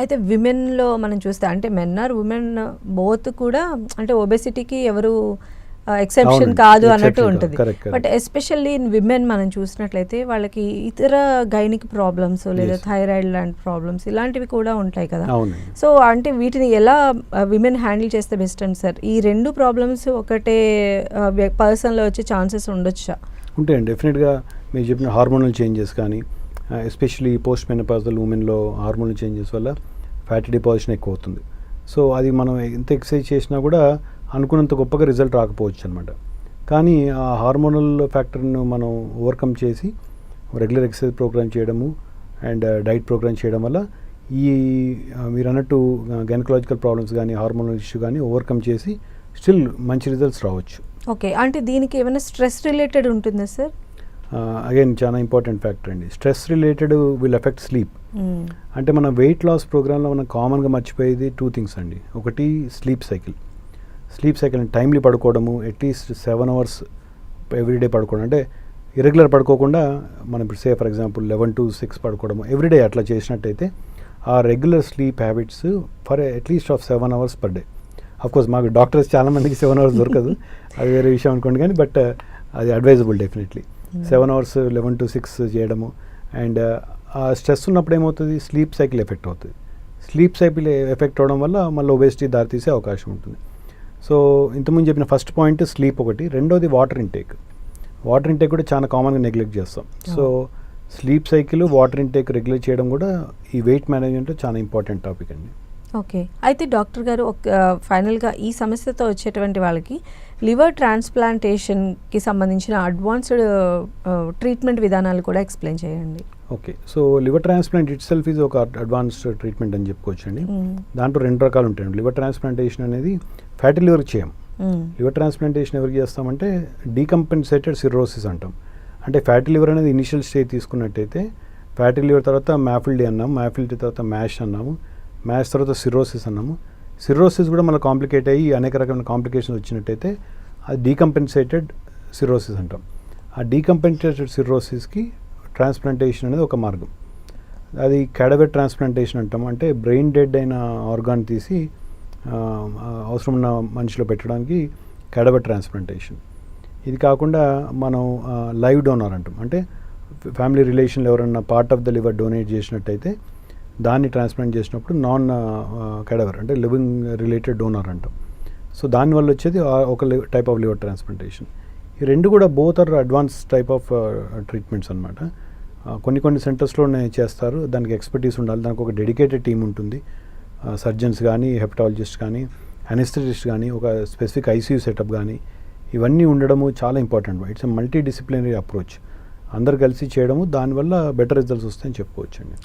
అయితే విమెన్లో మనం చూస్తే అంటే మెన్ ఆర్ ఉమెన్ బోత్ కూడా అంటే ఒబెసిటీకి ఎవరు ఎక్సెప్షన్ కాదు అన్నట్టు. ఉంటుంది. బట్ ఎస్పెషల్లీ ఇన్ విమెన్ మనం చూసినట్లయితే వాళ్ళకి ఇతర గైనిక్ ప్రాబ్లమ్స్ లేదా. థైరాయిడ్ లాంటి ప్రాబ్లమ్స్ ఇలాంటివి కూడా ఉంటాయి కదా. సో అంటే వీటిని ఎలా విమెన్ హ్యాండిల్ చేస్తే బెస్ట్ అండి సార్? ఈ రెండు ప్రాబ్లమ్స్ ఒకటే పర్సన్లో వచ్చే ఛాన్సెస్ ఉండొచ్చా? ఉంటాయండి. డెఫినెట్గా మీరు చెప్పిన హార్మోనల్ చేంజెస్ కానీ ఎస్పెషలీ పోస్ట్ మెనపాజల్ ఉమెన్లో హార్మోనల్ చేంజెస్ వల్ల ఫ్యాటీ డిపాజిషన్ ఎక్కువ అవుతుంది సో అది మనం ఎంత ఎక్సర్సైజ్ చేసినా కూడా అనుకున్నంత గొప్పగా రిజల్ట్ రాకపోవచ్చు అనమాట కానీ ఆ హార్మోనల్ ఫ్యాక్టర్ను మనం ఓవర్కమ్ చేసి రెగ్యులర్ ఎక్సర్సైజ్ ప్రోగ్రామ్ చేయడము అండ్ డైట్ ప్రోగ్రామ్ చేయడం వల్ల ఈ మీరు అన్నట్టు గైనకలాజికల్ ప్రాబ్లమ్స్ కానీ హార్మోనల్ ఇష్యూ కానీ ఓవర్కమ్ చేసి స్టిల్ మంచి రిజల్ట్స్ రావచ్చు. ఓకే అంటే దీనికి ఏమైనా స్ట్రెస్ రిలేటెడ్ ఉంటుందా సార్ అగైన్ చాలా ఇంపార్టెంట్ ఫ్యాక్టర్ అండి. Stress related will effect sleep అంటే మన వెయిట్ లాస్ ప్రోగ్రాంలో మనం కామన్గా మర్చిపోయేది టూ థింగ్స్ అండి. ఒకటి sleep cycle sleep cycle timely పడుకోవడము at least seven hours everyday పడుకోవడం. అంటే ఇరెగ్యులర్ పడుకోకుండా మనం ఇప్పుడు say for example eleven to six పడుకోవడము everyday అట్లా చేసినట్టయితే ఆ regular sleep habits for at least of seven hours per day course మాకు డాక్టర్స్ చాలా మందికి సెవెన్ అవర్స్ దొరకదు. అది వేరే విషయం అనుకోండి కానీ బట్ అది advisable definitely seven hours eleven to six చేయడము. అండ్ ఆ స్ట్రెస్ ఉన్నప్పుడు ఏమవుతుంది? స్లీప్ సైకిల్ ఎఫెక్ట్ అవుతుంది. స్లీప్ సైకిల్ ఎఫెక్ట్ అవడం వల్ల మళ్ళీ ఒబేసిటీ దారితీసే అవకాశం ఉంటుంది. సో ఇంతకుముందు చెప్పిన ఫస్ట్ పాయింట్ స్లీప్ ఒకటి. రెండోది వాటర్ ఇంటేక్. వాటర్ ఇంటేక్ కూడా చాలా కామన్గా నెగ్లెక్ట్ చేస్తాం. So sleep cycle water intake regulate చేయడం కూడా ఈ వెయిట్ మేనేజ్మెంట్లో చాలా ఇంపార్టెంట్ టాపిక్ అండి. ఓకే. అయితే డాక్టర్ గారు ఒక ఫైనల్గా ఈ సమస్యతో వచ్చేటువంటి వాళ్ళకి లివర్ ట్రాన్స్ప్లాంటేషన్కి సంబంధించిన అడ్వాన్స్డ్ ట్రీట్మెంట్ విధానాలు కూడా ఎక్స్ప్లెయిన్ చేయండి. Okay. So liver transplant itself is ఒక అడ్వాన్స్డ్ ట్రీట్మెంట్ అని చెప్పుకోవచ్చు అండి. దాంట్లో రెండు రకాలు ఉంటాయండి. లివర్ ట్రాన్స్ప్లాంటేషన్ అనేది ఫ్యాటీ లివర్ చేయం. లివర్ ట్రాన్స్ప్లాంటేషన్ ఎవరికి చేస్తామంటే డీకంపెన్సేటెడ్ సిర్రోసిస్ అంటాం. అంటే ఫ్యాటీ లివర్ అనేది ఇనిషియల్ స్టేజ్ తీసుకున్నట్టయితే ఫ్యాటీ లివర్ తర్వాత మ్యాఫిల్డీ అన్నాము మ్యాఫిల్డీ తర్వాత మ్యాష్ అన్నాము. మ్యాష్ తర్వాత సిర్రోసిస్ అన్నాము. సిర్రోసిస్ కూడా మళ్ళీ కాంప్లికేట్ అయ్యి అనేక రకమైన కాంప్లికేషన్స్ వచ్చినట్టయితే అది డీకంపెన్సేటెడ్ సిర్రోసిస్ అంటాం. ఆ డీకంపెన్సేటెడ్ సిర్రోసిస్కి ట్రాన్స్ప్లాంటేషన్ అనేది ఒక మార్గం. అది క్యాడవెట్ ట్రాన్స్ప్లాంటేషన్ అంటాం అంటే బ్రెయిన్ డెడ్ అయిన ఆర్గాన్ తీసి అవసరం ఉన్న మనిషిలో పెట్టడానికి క్యాడవెట్ ట్రాన్స్ప్లాంటేషన్. ఇది కాకుండా మనం లైవ్ డోనర్ అంటాం. అంటే ఫ్యామిలీ రిలేషన్లో ఎవరన్నా part of the liver donate చేసినట్టయితే దాన్ని ట్రాన్స్ప్లాంట్ చేసినప్పుడు నాన్ క్యాడవర్ అంటే లివింగ్ రిలేటెడ్ డోనర్ అంటాం. సో దానివల్ల వచ్చేది ఒక టైప్ ఆఫ్ లివర్ ట్రాన్స్ప్లాంటేషన్ ఈ రెండు కూడా both are advance type of treatments అనమాట కొన్ని కొన్ని సెంటర్స్లోనే చేస్తారు. దానికి ఎక్స్పర్టీస్ ఉండాలి. దానికి ఒక డెడికేటెడ్ టీం ఉంటుంది. సర్జన్స్ కానీ హెపటాలజిస్ట్ కానీ అనెస్థెటిస్ట్ కానీ ఒక స్పెసిఫిక్ ఐసీయూ సెటప్ కానీ ఇవన్నీ ఉండడము చాలా important it's multi disciplinary approach అందరు కలిసి చేయడము దానివల్ల బెటర్ రిజల్ట్స్ వస్తాయని చెప్పుకోవచ్చు అండి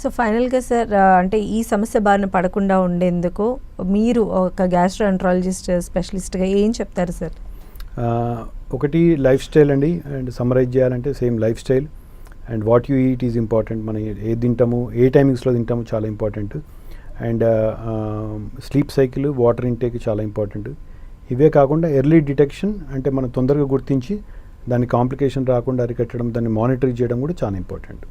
సో ఫైనల్గా సార్ అంటే ఈ సమస్య బారిన పడకుండా ఉండేందుకు మీరు ఒక గ్యాస్ట్రోఎంట్రాలజిస్ట్ స్పెషలిస్ట్గా uh, ఏం చెప్తారు సార్ ఒకటి లైఫ్ స్టైల్ అండి. అండ్ సమరైజ్ చేయాలంటే same life style and what you eat is important మనం ఏ తింటాము ఏ టైమింగ్స్లో తింటాము చాలా important and sleep cycle water intake చాలా ఇంపార్టెంట్ ఇవే కాకుండా ఎర్లీ డిటెక్షన్ అంటే మనం తొందరగా గుర్తించి దాని కాంప్లికేషన్ రాకుండా అరికట్టడం దాన్ని మానిటర్ చేయడం కూడా చాలా ఇంపార్టెంట్